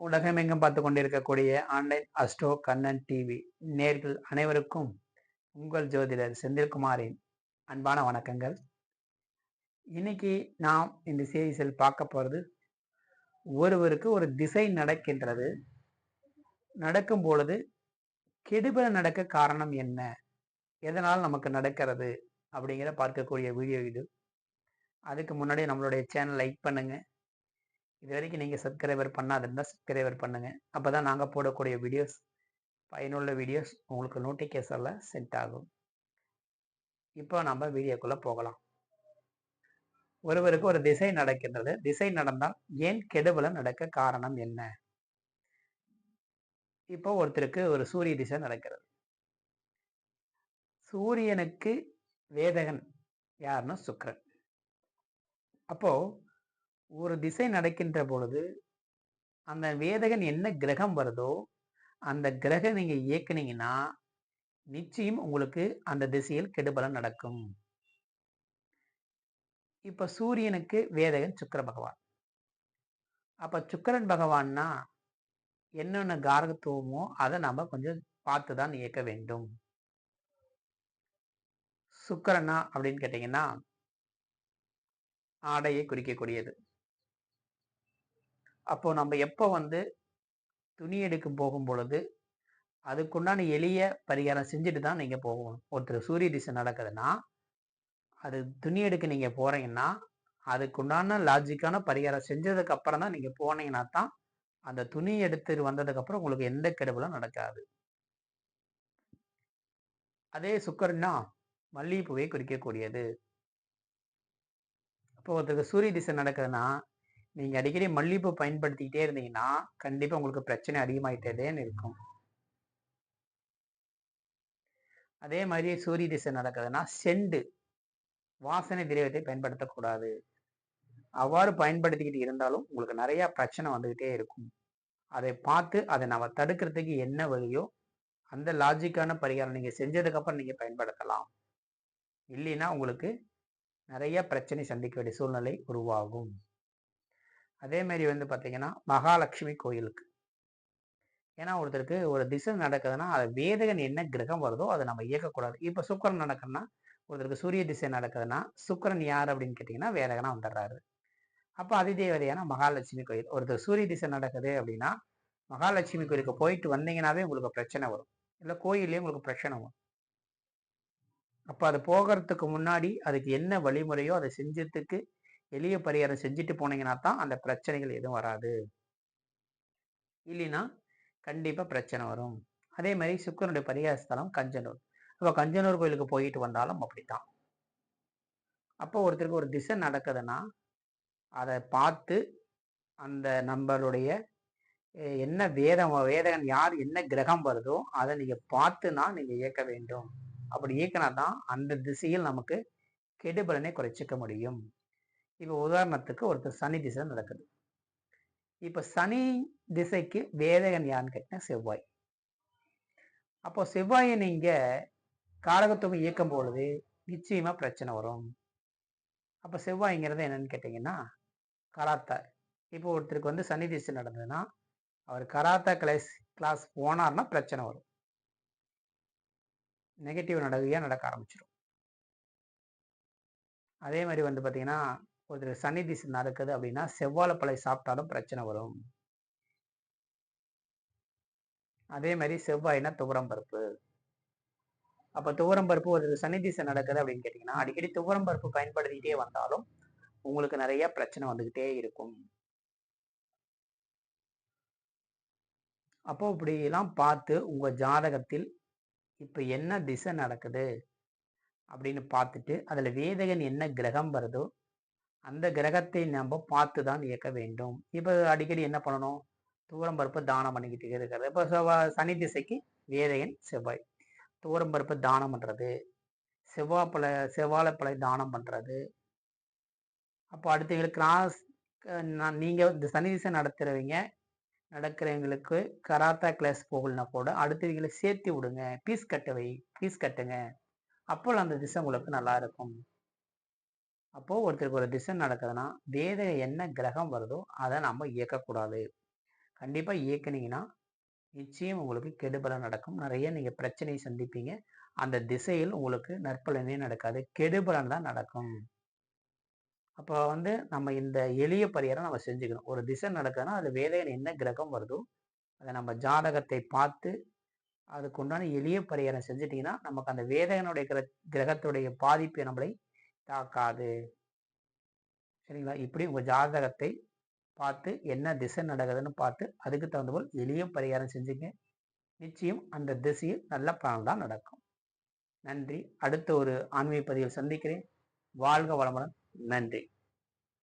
உலகமெங்கும் பார்த்து கொண்டிருக்கக்கூடிய ஆன்லைன் அஸ்டோ கண்ணன் டிவி நேர்கள் அனைவருக்கும் உங்கள் ஜோதிடர் செந்தில்குமாரின் அன்பான வணக்கங்கள். இன்னைக்கு நாம் இந்த சீரீஸில் பார்க்க போகிறது ஒருவருக்கு ஒரு திசை நடக்கின்றது. நடக்கும் பொழுது கெடுபல நடக்க காரணம் என்ன? எதனால் நமக்கு நடக்கிறது? அப்படிங்கிற பார்க்கக்கூடிய வீடியோ இது. அதுக்கு முன்னாடி நம்மளுடைய சேனல் லைக் பண்ணுங்கள் இது வரைக்கும் நீங்கள் சப்ஸ்கிரைபர் பண்ணாதிருந்தால் சப்ஸ்கிரைபர் பண்ணுங்கள் அப்போ தான் நாங்கள் போடக்கூடிய வீடியோஸ் பயனுள்ள வீடியோஸ் உங்களுக்கு நோட்டிஃபிகேஷனில் சென்ட் ஆகும். இப்போ நம்ம வீடியோக்குள்ளே போகலாம். ஒருவருக்கு ஒரு திசை நடக்கின்றது. திசை நடந்தால் ஏன் கெடுபலம் நடக்க காரணம் என்ன? இப்போ ஒருத்தருக்கு ஒரு சூரிய திசை நடக்கிறது. சூரியனுக்கு வேதகன் யாருன்னா சுக்கரன். அப்போ ஒரு திசை நடக்கின்ற பொழுது அந்த வேதகன் என்ன கிரகம் வருதோ அந்த கிரகம் நீங்கள் இயக்குனீங்கன்னா நிச்சயம் உங்களுக்கு அந்த திசையில் கெடுபலம் நடக்கும். இப்போ சூரியனுக்கு வேதகன் சுக்கர பகவான். அப்போ சுக்கரன் பகவான்னா என்னென்ன காரகத்துவமோ அதை நம்ம கொஞ்சம் பார்த்து தான் இயக்க வேண்டும். சுக்கரனா அப்படின்னு கேட்டிங்கன்னா ஆடையை குறிக்கக்கூடியது. அப்போ நம்ம எப்போ வந்து துணி எடுக்க போகும் பொழுது அதுக்குண்டான எளிய பரிகாரம் செஞ்சுட்டு தான் நீங்கள் போகணும். ஒருத்தர் சூரிய திசை நடக்குதுன்னா அது துணி எடுக்க நீங்கள் போகிறீங்கன்னா அதுக்குண்டான லாஜிக்கான பரிகாரம் செஞ்சதுக்கு அப்புறம் தான் நீங்கள் போனீங்கன்னா தான் அந்த துணி எடுத்துட்டு வந்ததுக்கப்புறம் உங்களுக்கு எந்த கெடுபலும் நடக்காது. அதே சுக்கரன்னா மல்லிகைப்பூவை குறிக்கக்கூடியது. இப்போ ஒருத்தருக்கு சூரிய திசை நடக்குதுன்னா நீங்க அடிக்கடி மல்லிகைப்பூ பயன்படுத்திக்கிட்டே இருந்தீங்கன்னா கண்டிப்பா உங்களுக்கு பிரச்சனை அதிகமாயிட்டேன்னு இருக்கும். அதே மாதிரி சூரிய திசை நடக்குதுன்னா செண்டு வாசனை திரவியத்தை பயன்படுத்தக்கூடாது. அவ்வாறு பயன்படுத்திக்கிட்டு இருந்தாலும் உங்களுக்கு நிறைய பிரச்சனை வந்துகிட்டே இருக்கும். அதை பார்த்து அதை நம்ம தடுக்கிறதுக்கு என்ன வழியோ அந்த லாஜிக்கான பரிகாரம் நீங்க செஞ்சதுக்கப்புறம் நீங்கள் நீங்க பயன்படுத்தலாம். இல்லைன்னா உங்களுக்கு நிறைய பிரச்சனை சந்திக்க வேண்டிய சூழ்நிலை உருவாகும். அதே மாதிரி வந்து பார்த்தீங்கன்னா மகாலட்சுமி கோயிலுக்கு. ஏன்னா ஒருத்தருக்கு ஒரு திசை நடக்குதுன்னா அது வேதகன் என்ன கிரகம் வருதோ அதை நம்ம இயக்கக்கூடாது. இப்போ சுக்கரன் நடக்குதுன்னா ஒருத்தருக்கு சூரிய திசை நடக்குதுன்னா சுக்கரன் யார் அப்படின்னு கேட்டிங்கன்னா வேதகனா வந்துடுறாரு. அப்போ அதிதேவதையான மகாலட்சுமி கோயில். ஒருத்தர் சூரிய திசை நடக்குது அப்படின்னா மகாலட்சுமி கோயிலுக்கு போயிட்டு வந்தீங்கன்னாவே உங்களுக்கு பிரச்சனை வரும். இல்லை கோயிலே உங்களுக்கு பிரச்சனை வரும். அப்போ அது போகிறதுக்கு முன்னாடி அதுக்கு என்ன வழிமுறையோ அதை செஞ்சதுக்கு எளிய பரிகாரம் செஞ்சுட்டு போனீங்கன்னா தான் அந்த பிரச்சனைகள் எதுவும் வராது. இல்லைன்னா கண்டிப்பாக பிரச்சனை வரும். அதே மாதிரி சுக்கரனுடைய பரிகார ஸ்தலம் கஞ்சனூர். அப்போ கஞ்சனூர் கோயிலுக்கு போயிட்டு வந்தாலும் அப்படித்தான். அப்போ ஒருத்தருக்கு ஒரு திசை நடக்குதுன்னா அதை பார்த்து அந்த நம்மளுடைய என்ன வேதம் வேதகன் யார் என்ன கிரகம் வருதோ அதை நீங்கள் பார்த்துனா நீங்கள் இயக்க வேண்டும். அப்படி இயக்கினா தான் அந்த திசையில் நமக்கு கெடுபலனை குறைச்சிக்க முடியும். இப்போ உதாரணத்துக்கு ஒருத்தர் சனி திசை நடக்குது. இப்போ சனி திசைக்கு வேதகன் யான்னு கேட்டீங்கன்னா செவ்வாய். அப்போ செவ்வாயை நீங்கள் காரகத்துவம் இயக்கும் பொழுது நிச்சயமாக பிரச்சனை வரும். அப்போ செவ்வாய்ங்கிறது என்னன்னு கேட்டிங்கன்னா கராத்தா. இப்போ ஒருத்தருக்கு வந்து சனி திசை நடந்ததுன்னா அவர் கராத்தா கிளாஸ் கிளாஸ் போனார்னா பிரச்சனை வரும். நெகட்டிவ் நடவையாக நடக்க ஆரம்பிச்சிடும் அதே மாதிரி வந்து பார்த்தீங்கன்னா ஒருத்தர் சனி திசை நடக்குது அப்படின்னா செவ்வாழைப்பழை சாப்பிட்டாலும் பிரச்சனை வரும். அதே மாதிரி செவ்வாய்னா துவரம் பருப்பு. அப்போ துவரம் பருப்பு ஒரு சனி திசை நடக்குது அப்படின்னு கேட்டிங்கன்னா அடிக்கடி துவரம் பருப்பு பயன்படுத்திக்கிட்டே வந்தாலும் உங்களுக்கு நிறைய பிரச்சனை வந்துக்கிட்டே இருக்கும். அப்போ இப்படிலாம் பார்த்து உங்கள் ஜாதகத்தில் இப்போ என்ன திசை நடக்குது அப்படின்னு பார்த்துட்டு அதில் வேதகன் என்ன கிரகம் வருதோ அந்த கிரகத்தை நம்ம பார்த்து தான் இயக்க வேண்டும். இப்போ அடிக்கடி என்ன பண்ணணும்? தூரம் பருப்பு தானம் பண்ணிக்கிட்டு இருக்கிறது. இப்போ செவ்வாய் சனி திசைக்கு வேதையன் செவ்வாய். தூரம் பருப்பு தானம் பண்ணுறது செவ்வாப்பழ செவ்வாழைப்பழை தானம் பண்ணுறது அப்போ அடுத்தவங்களுக்கு கிராஸ் நீங்கள் இந்த சனி திசை நடத்துகிறவங்க நடக்கிறவங்களுக்கு கராத்தா கிளாஸ் போகலனா கூட அடுத்தவங்களை சேர்த்து விடுங்க. பீஸ் கட்டவை பீஸ் கட்டுங்க. அப்போ அந்த திசை உங்களுக்கு நல்லா இருக்கும். அப்போது ஒருத்தருக்கு ஒரு திசை நடக்குதுன்னா வேத என்ன கிரகம் வருதோ அதை நம்ம இயக்கக்கூடாது. கண்டிப்பாக இயக்குனீங்கன்னா நிச்சயம் உங்களுக்கு கெடுபலம் நடக்கும். நிறைய நீங்கள் பிரச்சனையை சந்திப்பீங்க. அந்த திசையில் உங்களுக்கு நற்பலனே நடக்காது. கெடுபலன் தான் நடக்கும். அப்போ வந்து நம்ம இந்த எளிய பரிகாரம் நம்ம செஞ்சுக்கணும். ஒரு திசை நடக்குதுன்னா அதில் வேதையன் என்ன கிரகம் வருதோ அதை நம்ம ஜாதகத்தை பார்த்து அதுக்கு உண்டான எளிய பரிகாரம் செஞ்சிட்டிங்கன்னா நமக்கு அந்த வேதையனுடைய கிர கிரகத்துடைய பாதிப்பு நம்மளை தாக்காது. சரிங்களா? இப்படி உங்கள் ஜாதகத்தை பார்த்து என்ன திசை நடக்குதுன்னு பார்த்து அதுக்கு தகுந்த போல் எளிய பரிகாரம் செஞ்சுங்க. நிச்சயம் அந்த திசையில் நல்ல பலன் தான் நடக்கும். நன்றி. அடுத்த ஒரு ஆன்மீக பதிவில் சந்திக்கிறேன். வாழ்க வளமுடன். நன்றி.